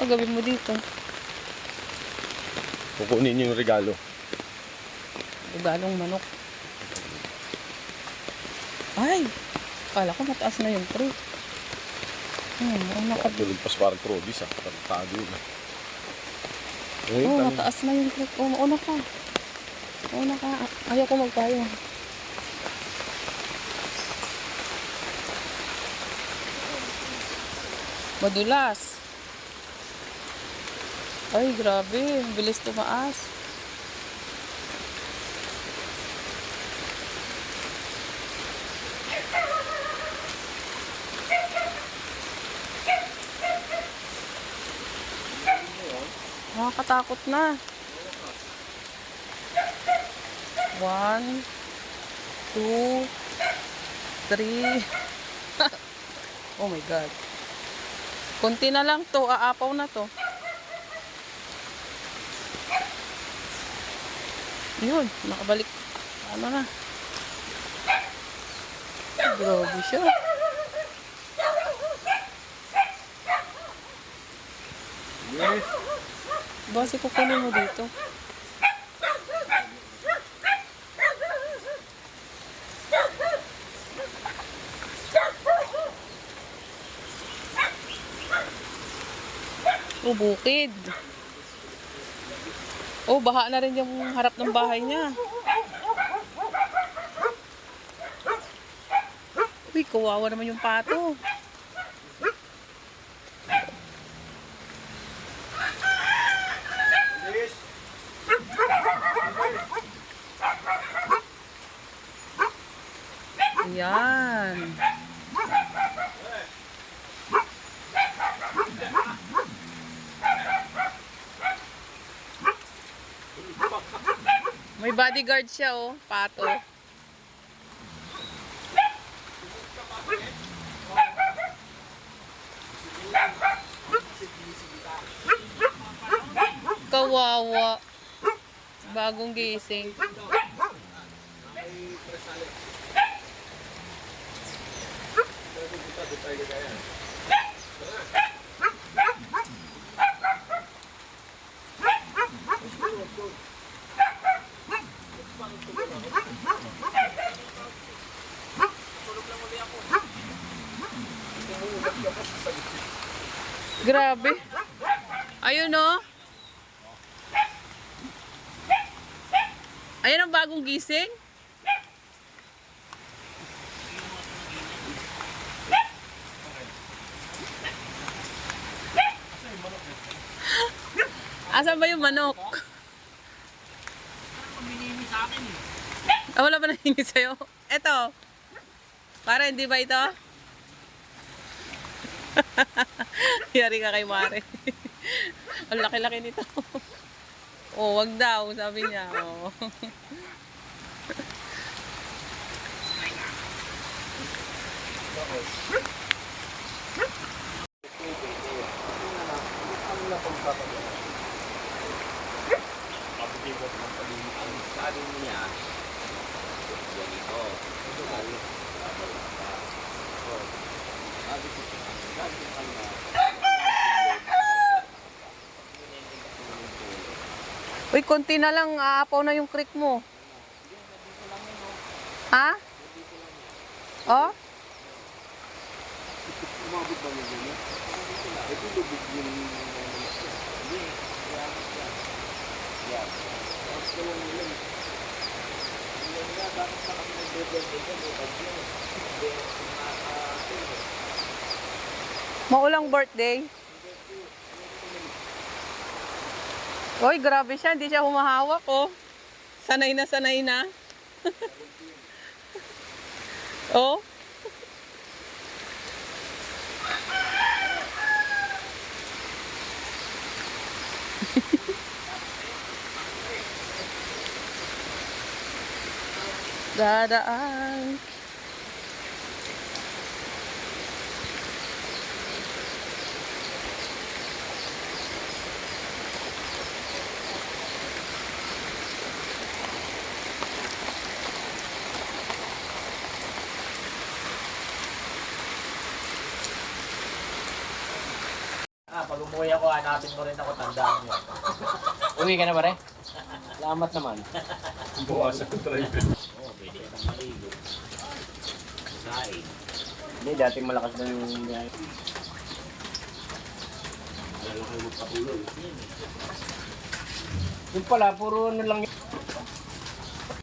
Ang gawin mo dito. Kukunin niyo yung regalo. Ugalong manok. Ay! Kala ko mataas na yung tree. Hmm, ang naka... Tulog pa sa parang probis ah. Tago yun ah. Oo, oh, mataas na yung tree. Oo, mauna ka. Mauna ka. Ayaw ko magpayo. Madulas. Ay, grabe. Bilis tumaas. Nakakatakot na. One, two, three. oh my God. Kunti na lang to. Aapaw na to. Yun. Nakabalik. Ano na. Grabe siya. Yes. Base kukunin mo dito. Oh, bukid. Oh, baha na rin yung harap ng bahay niya. Uy, kawawa naman yung pato. Yes. Ayan. May bodyguard siya oh, pato. Kawawa. Bagong gising. Grabe. Ayun oh. Ayun ang bagong gising. Asan ba yung manok? Ah, wala ba nahingi sa'yo? Eto. Para hindi ba ito? Yari ka kay Mare. Ang laki-laki nito. oh, wag daw, sabi niya. Oh. Sabi niya, ganito. Sabi ko, sabi ko kanya, Uy, konti na lang, aapaw na yung creek mo. Ha? Oh? Hindi nga, bakit pa kami nagbe-bend-bend may bagyo? Hindi, makaka- Maulang birthday. Uy, grabe siya. Hindi siya humahawak, oh. Sanay na, sanay na. oh. Dadaan. Umuwi ako, hanapin mo rin ako, tandaan mo. Uwi ka na ba rin? Salamat naman. Buwasan ko driver. Oo, pwede ka nang maligo. Hindi, dating malakas na yung biyahe. Lalo kayo magpatuloy. Yung pala, puro ano lang yun.